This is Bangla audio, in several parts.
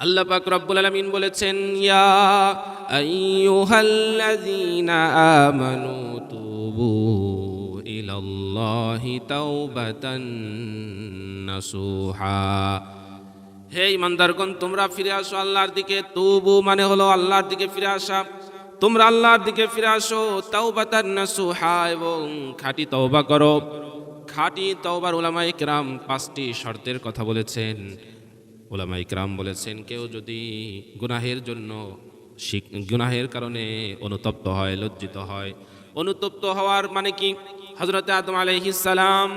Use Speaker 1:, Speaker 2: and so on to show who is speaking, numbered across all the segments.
Speaker 1: আল্লাহ পাক রব্বুল আলামিন বলেছেন, ইয়া আইয়ুহাল্লাযীনা আমানু তুবু ইলাল্লাহি তাওবাতান নাসুহা। হে ইমানদারগণ তোমরা ফিরে আসো আল্লাহর দিকে। তুবু মানে হলো আল্লাহর দিকে ফিরে আসা। তোমরা আল্লাহর দিকে ফিরে আসো, তাওবাতান নাসুহা এবং খাঁটি তওবা করো। খাঁটি তওবার উলামায়ে কেরাম পাঁচটি শর্তের কথা বলেছেন। ওলামা ইকরাম বলেছেন, কেউ যদি গুনাহের জন্য গুনাহের কারণে অনুতপ্ত হয়, লজ্জিত হয়, অনুতপ্ত হওয়ার মানে কি? হজরত আদম আলাইহিসালাম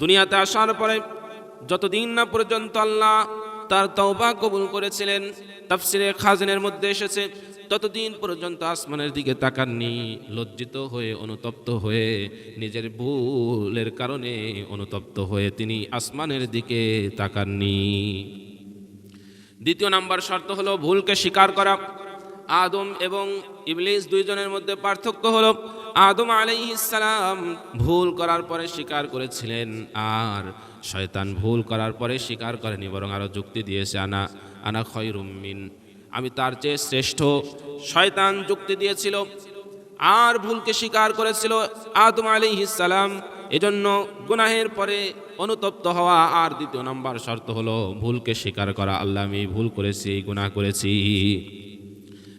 Speaker 1: দুনিয়াতে আসার পরে যতদিন না পর্যন্ত আল্লাহ তার তওবা কবুল করেছিলেন তাফসিরে খাজনের মধ্যে এসেছে, ততদিন পর্যন্ত আসমানের দিকে তাকাননি, লজ্জিত হয়ে, অনুতপ্ত হয়ে, নিজের ভুলের কারণে অনুতপ্ত হয়ে তিনি আসমানের দিকে তাকাননি। দ্বিতীয় নাম্বার শর্ত হলো ভুলকে স্বীকার করা। আদম এবং ইবলিস দুইজনের মধ্যে পার্থক্য হলো, আদম আলাইহিসসালাম ভুল করার পরে স্বীকার করেছিলেন আর শয়তান ভুল করার পরে স্বীকার করেনি, বরং আরও যুক্তি দিয়েছে, আনা আনা খয়রুম্মিন আমি তার চেয়ে শ্রেষ্ঠ। শয়তান যুক্তি দিয়েছিল, আর ভুলকে স্বীকার করেছিল আদম আলাইহিসসালাম এজন্য গুনাহের পরে অনুতপ্ত হওয়া আর দ্বিতীয় নাম্বার শর্ত হলো ভুলকে স্বীকার করা। আল্লাহ আমি ভুল করেছি, গুনাহ করেছি।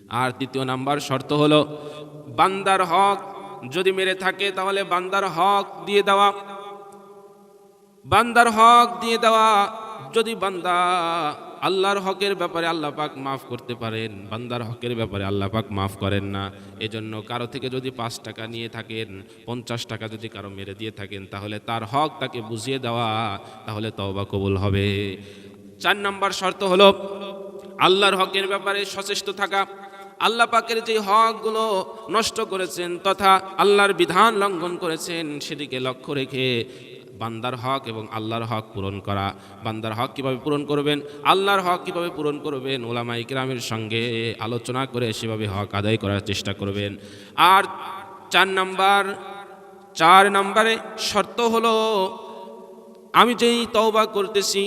Speaker 1: আর তৃতীয় নাম্বার শর্ত হলো বান্দার হক যদি মেরে থাকে তাহলে বান্দার হক দিয়ে দেওয়া। বান্দার হক দিয়ে দেওয়া যদি বান্দা আল্লাহর হকের ব্যাপারে আল্লাহ পাক মাফ করতে পারেন, বান্দার হকের ব্যাপারে আল্লাহ পাক মাফ করেন না। এজন্য কারও থেকে যদি পাঁচ টাকা নিয়ে থাকেন, পঞ্চাশ টাকা যদি কারও মেরে দিয়ে থাকেন, তাহলে তার হক তাকে বুঝিয়ে দেওয়া, তাহলে তওবা কবুল হবে। চার নম্বর শর্ত হলো আল্লাহর হকের ব্যাপারে সচেষ্ট থাকা। আল্লাহ পাকের যে হকগুলো নষ্ট করেছেন তথা আল্লাহর বিধান লঙ্ঘন করেছেন, সেদিকে লক্ষ্য রেখে বান্দার হক এবং আল্লাহর হক পূরণ করা। বান্দার হক কীভাবে পূরণ করবেন? আল্লাহর হক কীভাবে পূরণ করবেন? ওলামা ইকরামের সঙ্গে আলোচনা করে সেভাবে হক আদায় করার চেষ্টা করবেন। আর চার নাম্বার, চার নাম্বারে শর্ত হলো, আমি যেই তওবা করতেছি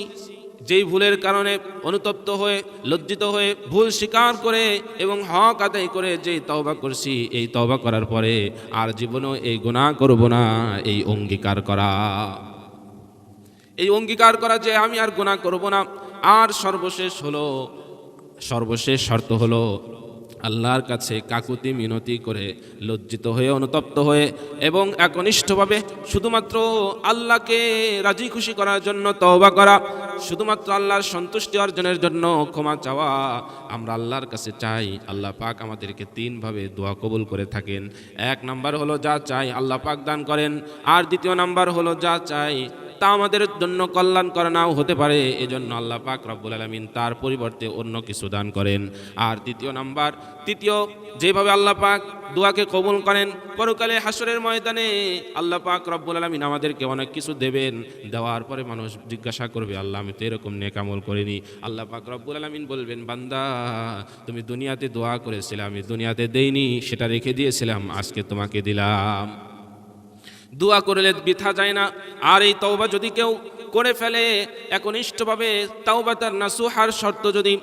Speaker 1: যেই ভুলের কারণে অনুতপ্ত হয়ে, লজ্জিত হয়ে ভুল স্বীকার করে এবং হক আদায় করে যেই তওবা করছি, এই তওবা করার পরে আর জীবনেও এই গুণা করব না, এই অঙ্গীকার করা। এই অঙ্গীকার করা যে আমি আর গুণা করব না, আর সর্বশেষ হলো, সর্বশেষ শর্ত হলো আল্লাহর কাছে কাকুতি মিনতি করে লজ্জিত হয়ে, অনুতপ্ত হয়ে এবং একনিষ্ঠভাবে শুধুমাত্র আল্লাহকে রাজি খুশি করার জন্য তওবা করা, শুধুমাত্র আল্লাহর সন্তুষ্টি অর্জনের জন্য ক্ষমা চাওয়া, আমরা আল্লাহর কাছে চাই। আল্লাহ পাক আমাদেরকে তিনভাবে দোয়া কবুল করে থাকেন। এক নাম্বার হলো, যা চাই আল্লাহ পাক দান করেন। আর দ্বিতীয় নাম্বার হলো, যা চাই তা আমাদের জন্য কল্যাণ করে নাও হতে পারে। এজন্য আল্লাহ পাক রব্বুল আলমিন তার পরিবর্তে অন্য কিছু দান করেন। আর দ্বিতীয় নাম্বার, তৃতীয়, যেভাবে আল্লাহ পাক দোয়াকে কবুল করেন, পরকালে হাসরের ময়দানে আল্লাহ পাক রব্বুল আলমিন আমাদেরকে অনেক কিছু দেবেন। দেওয়ার পরে মানুষ জিজ্ঞাসা করবে, আল্লাহ, আমি তো এরকম নেকামল করিনি। আল্লাহ পাক রব্বুল আলমিন বলবেন, বান্দা, তুমি দুনিয়াতে দোয়া করেছিলে, আমি দুনিয়াতে দেইনি, সেটা রেখে দিয়েছিলাম, আজকে তোমাকে দিলাম। দোয়া করলে বৃথা যায় না। আর এই তওবা যদি কেউ করে ফেলে, একনিষ্ঠভাবে তাওবা তার নাসুহার শর্ত যদি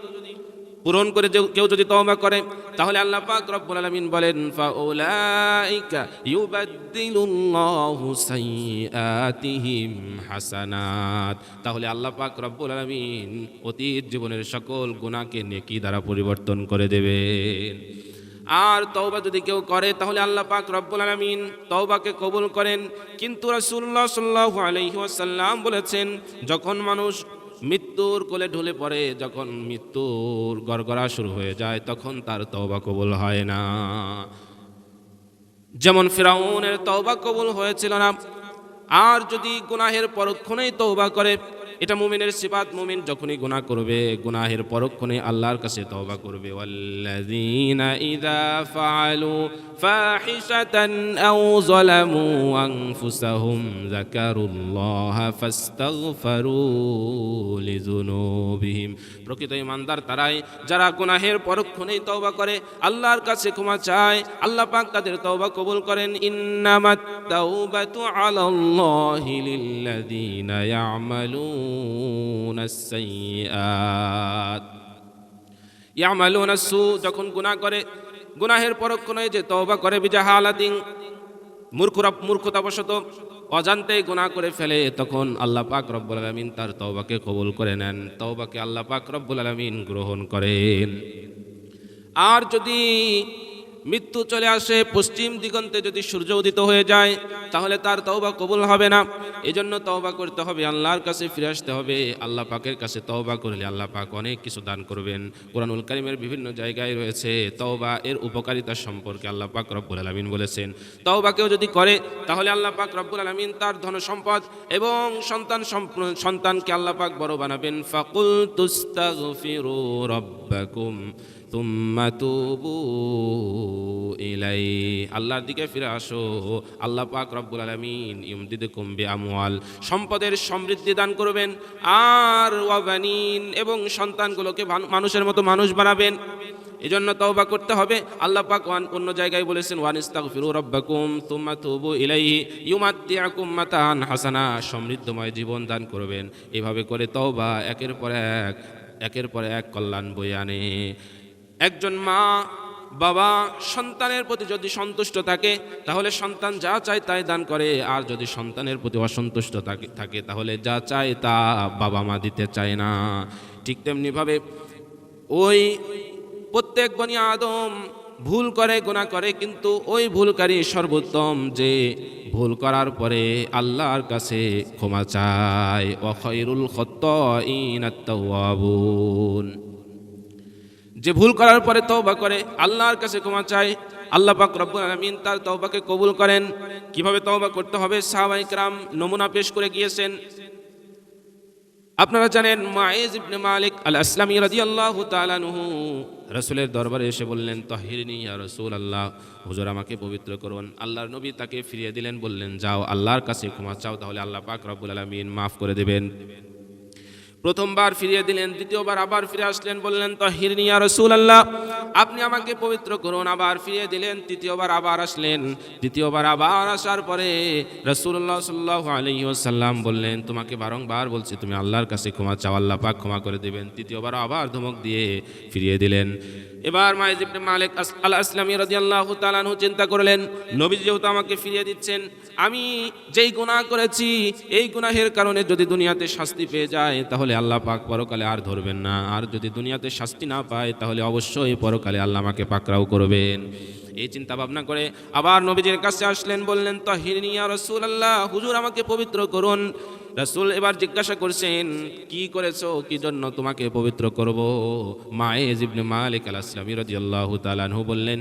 Speaker 1: পূরণ করে কেউ যদি তওবা করে, তাহলে আল্লাহ পাক রব্বুল আলামিন বলেন, ফাউলাইকা ইউবাদদিলুল্লাহু সাইয়্যাতিহিম হাসানাত। তাহলে আল্লাহ পাক রব্বুল আলামিন অতীত জীবনের সকল গুনাহকে নেকি দ্বারা পরিবর্তন করে দেবেন। আর তওবা যদি কেউ করে, তাহলে আল্লাহ পাক রব্বুল আলামিন তওবাকে কবুল করেন। কিন্তু রাসূলুল্লাহ সাল্লাল্লাহু আলাইহি ওয়াসাল্লাম বলেছেন, যখন মানুষ মৃত্যুর কোলে ঢলে পড়ে, যখন মৃত্যুর গড়গড়া শুরু হয়ে যায়, তখন তার তওবা কবুল হয় না। যেমন ফিরাউনের তওবা কবুল হয়েছিল না, আর যদি গুনাহের পরক্ষণেই তওবা করে এটা মুমিনের সিফাত। মুমিন যখনই গুনাহ করবে, গুনাহের পরক্ষণে আল্লাহর কাছে তওবা করবে। ওয়াল্লাযীনা ইযা ফাআলু ফাহিশাতান আও যালামু আনফুসাহুম যাকারুল্লাহা ফাস্তাগফারু লিযুনুবিহিম। প্রকৃত ইমানদার তারাই যারা গুনাহের পরক্ষণেই তওবা করে, আল্লাহর কাছে ক্ষমা চায়, আল্লাহ পাক তাদের তওবা কবুল করেন। ইন্নামাত তাওবাতু আলাল্লাহি লিল্লাযীনা ইয়ামালুনা আস-সাইয়্যাত ইয়ামালুনা সু যখন গুনাহ করে, গুনাহের পরক্ষণে যে তওবা করে বিজাহালাতিন, মূর্খরা মূর্খতাবশত অজান্তে গুনাহ করে ফেলে, তখন আল্লাহ পাক রব্বুল আলামিন তার তওবাকে কবুল করে নেন, তওবাকে আল্লাহ পাক রব্বুল আলামিন গ্রহণ করেন। আর যদি মৃত্যু চলে আসে, পশ্চিম দিগন্তে যদি সূর্য উদিত হয়ে যায়, তাহলে তার তওবা কবুল হবে না। এজন্য তওবা করতে হবে, আল্লাহর কাছে ফিরে আসতে হবে। আল্লাহ পাকের কাছে তওবা করলে আল্লাহ পাক অনেক কিছু দান করবেন। কোরআনুল কারিমের বিভিন্ন জায়গায় রয়েছে, তওবা এর উপকারিতা সম্পর্কে আল্লাহ পাক রব্বুল আলামিন বলেছেন। তওবা কেউ যদি করে, তাহলে আল্লাহ পাক রব্বুল আলামিন তার ধন সম্পদ এবং সন্তান সন্তানকে আল্লাহ পাক বড় বানাবেন। ফাকুল তুস্তাগফিরু রাব্বাকুম। তুম্মা তুবু ইলাই আল্লাহর দিকে ফিরে আসো। আল্লাহ পাক রব্বুল আলামিন ইউমদিদুকুম বিআমওয়াল। সম্পদের সমৃদ্ধি দান করবেন। আর ওয়াবানিন এবং সন্তানগুলোকে মানুষের মতো মানুষ বানাবেন। এজন্য তওবা করতে হবে। আল্লাহ পাক ওয়ান- অন্য জায়গায় বলেছেন, ওয়ানিস্তাগফিরু রাব্বাকুম তুম্মা তুবু ইলাইহি ইউমাত্তিআকুম মাতান হাসানা। সমৃদ্ধময় জীবন দান করবেন। এভাবে করে তওবা একের পর এক একের পর এক কল্যাণ বয়ে আনে। একজন মা, বাবা, সন্তানের প্রতি যদি সন্তুষ্ট থাকে, তাহলে সন্তান যা চায় তাই দান করে। আর যদি সন্তানের প্রতি অসন্তুষ্ট থাকে তাহলে যা চায় তা বাবা মা দিতে চায় না। ঠিক তেমনিভাবে ওই প্রত্যেক বনি আদম ভুল করে গুণা করে, কিন্তু ওই ভুলকারী সর্বোত্তম যে ভুল করার পরে আল্লাহর কাছে ক্ষমা চায়। অখৈরুল খত্ত ইনাত্তাওয়াবুন যে ভুল করার পরে তওবা করে আল্লাহর কাছে ক্ষমা চায় আল্লাহ পাক রব্বুল আলামিন তার তওবাকে কবুল করেন কিভাবে তওবা করতে হবে সাহাবায়ে کرام নমুনা পেশ করে গিয়েছেন আপনারা জানেন মায়েজ ইবনে মালিক আল আসলামী রাদিয়াল্লাহু তাআলা আনহু রাসূলের দরবারে এসে বললেন তাহিরনি ইয়া রাসূল আল্লাহ হুজুর আমাকে পবিত্র করুন আল্লাহর নবী তাকে ফিরিয়ে দিলেন বললেন যাও আল্লাহর কাছে ক্ষমা চাও তাহলে আল্লাহ পাক রব্বুল আলামিন মাফ করে দেবেন প্রথমবার ফিরিয়ে দিলেন, দ্বিতীয়বার আবার ফিরে আসলেন, বললেন তো হিরনিয়া রসুল আল্লাহ আপনি আমাকে পবিত্র করুন। আবার ফিরিয়ে দিলেন, তৃতীয়বার আবার আসলেন। দ্বিতীয়বার আবার আসার পরে রসুল্লাহ সাল্লাহ আলহি সাল্লাম বললেন, তোমাকে বারংবার বলছি, তুমি আল্লাহর কাছে ক্ষমা চাও, আল্লাহ পাক ক্ষমা করে দেবেন। তৃতীয়বার আবার ধমক দিয়ে ফিরিয়ে দিলেন। এবার মাইজ ইবনে মালিক আল আসলামী রাদিয়াল্লাহু তাআলা আনহু চিন্তা করলেন নবী যেহেতু আমাকে ফিরিয়ে দিচ্ছেন, আমি যেই গুনাহ করেছি, এই গুনাহের কারণে যদি দুনিয়াতে শাস্তি পেয়ে যায়, তাহলে আল্লাহ পাক পরকালে আর ধরবেন না। আর যদি দুনিয়াতে শাস্তি না পায়, তাহলে অবশ্যই পরকালে আল্লাহ আমাকে পাকড়াও করবেন। এই চিন্তা ভাবনা করে আবার নবীজির কাছে আসলেন, বললেন তাহিরিয়া রসুল আল্লাহ হুজুর আমাকে পবিত্র করুন। রাসূল এবার জিজ্ঞাসা করছেন, কি করেছ? কি জন্য তোমাকে পবিত্র করব? মায়ে ইবনে মালিক আল আসলামী রাদিয়াল্লাহু তাআলা আনহু বললেন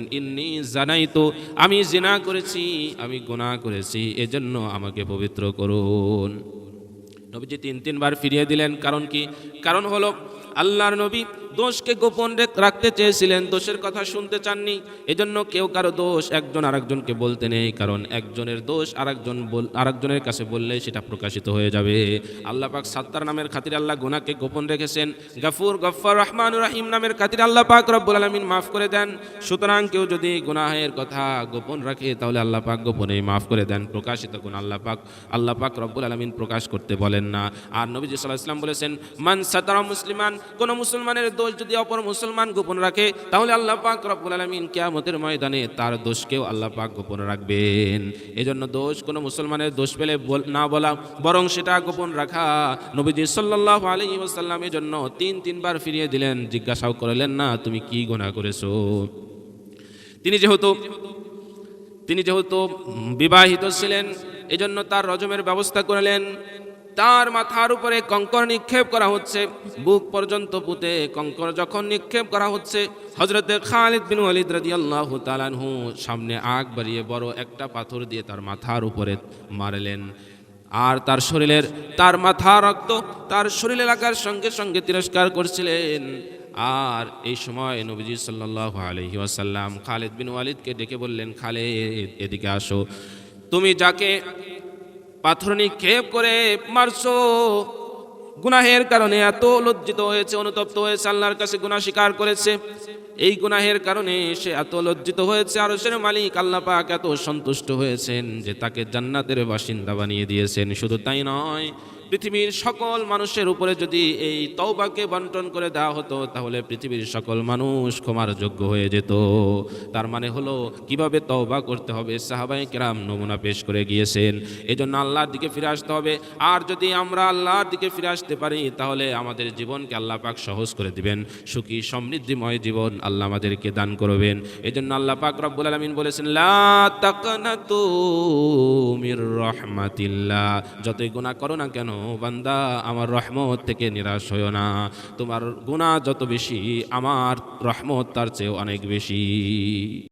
Speaker 1: জানাই তো আমি জিনা করেছি, আমি গুনাহ করেছি, এজন্য আমাকে পবিত্র করুন। নবীজি তিন তিনবার ফিরিয়ে দিলেন। কারণ কি? কারণ হলো আল্লাহর নবী দোষকে গোপন রাখতে চেয়েছিলেন, দোষের কথা শুনতে চাননি। এজন্য কেউ কারও দোষ একজন আরেকজনকে বলতে নেই, কারণ একজনের দোষ আরেকজন আরেকজনের কাছে বললে সেটা প্রকাশিত হয়ে যাবে। আল্লাহ পাক সাত্তার নামের খাতির আল্লাহ গুনাহকে গোপন রেখেছেন। গাফুর গফর রহমান রাহিম নামের খাতিরে আল্লাহ পাক রব্বুল আলামিন মাফ করে দেন। সুতরাং কেউ যদি গুনাহের কথা গোপন রাখে, তাহলে আল্লাহ পাক গোপনে মাফ করে দেন। প্রকাশিত গুণ আল্লাহ পাক আল্লাহ পাক রব্বুল আলামিন প্রকাশ করতে বলেন না। আর নবীজি সাল্লাল্লাহু ইসলাম বলেছেন, মান সাতারা মুসলিমান, কোন মুসলমানের দোষ যদি অপর মুসলমান গোপন রাখে, তাহলে আল্লাহ পাক রব্বুল আলামিন কিয়ামতের ময়দানে তার দোষকেও আল্লাহ পাক গোপন রাখবেন। এজন্য দোষ কোনো মুসলমানের দোষ পেলে না বলা, বরং সেটা গোপন রাখা। নবীজি সাল্লাল্লাহু আলাইহি ওয়াসাল্লাম জন্য তিন, তিনবার ফিরিয়ে দিলেন, জিজ্ঞাসাও করলেন, না, তুমি কি গুনাহ করেছ? তিনি যেহেতু তিনি যেহেতু বিবাহিত ছিলেন, এজন্য তার রজমের ব্যবস্থা করলেন। তার মাথার উপরে কঙ্কর নিক্ষেপ করা হচ্ছে, বুক পর্যন্ত পুঁতে কঙ্কর যখন নিক্ষেপ করা হচ্ছে হজরতে খালিদ বিন ওয়ালিদ রাদিয়াল্লাহু তাআলাহু সামনে আগ বাড়িয়ে বড় একটা পাথর দিয়ে তার মাথার উপরে মারলেন। আর তার শরীরের, তার মাথা রক্ত তার শরীরে লাগার সঙ্গে সঙ্গে তিরস্কার করছিলেন। আর এই সময় নবীজি সাল্লাল্লাহু আলাইহি ওয়াসাল্লাম খালিদ বিন ওয়ালিদকে ডেকে বললেন, খালিদ, এদিকে আসো। তুমি যাকে পাথর নিক্ষেপ করে মারছো। গুনাহের কারণে এত লজ্জিত হয়েছে, অনুতপ্ত হয়েছে, আল্লাহর কাছে গুনা স্বীকার করেছে। এই গুনাহের কারণে সে এত লজ্জিত হয়েছে আর সে মালিক আল্লাহ পাক এত সন্তুষ্ট হয়েছেন যে তাকে জান্নাতের বাসিন্দা বানিয়ে দিয়েছেন। শুধু তাই নয় পৃথিবীর সকল মানুষের উপরে যদি এই তওবাকে বন্টন করে দেওয়া হতো, তাহলে পৃথিবীর সকল মানুষ ক্ষমার যোগ্য হয়ে যেত। তার মানে হলো, কীভাবে তওবা করতে হবে? সাহাবাই কেরাম নমুনা পেশ করে গিয়েছেন। এই জন্য আল্লাহর দিকে ফিরে আসতে হবে। আর যদি আমরা আল্লাহর দিকে ফিরে আসতে পারি, তাহলে আমাদের জীবনকে আল্লাহ পাক সহজ করে দিবেন। সুখী, সমৃদ্ধিময় জীবন আল্লাহ আমাদেরকে দান করবেন। এই জন্য আল্লাহ পাক রব্বুল আলমিন বলেছেন, লা মির রহমাতিল্লাহ। যতই গুনাহ করো না কেন বান্দা, আমার রহমত থেকে নিরাশ হইও না। তোমার গুণা যত বেশি, আমার রহমত তার চেয়েও অনেক বেশি।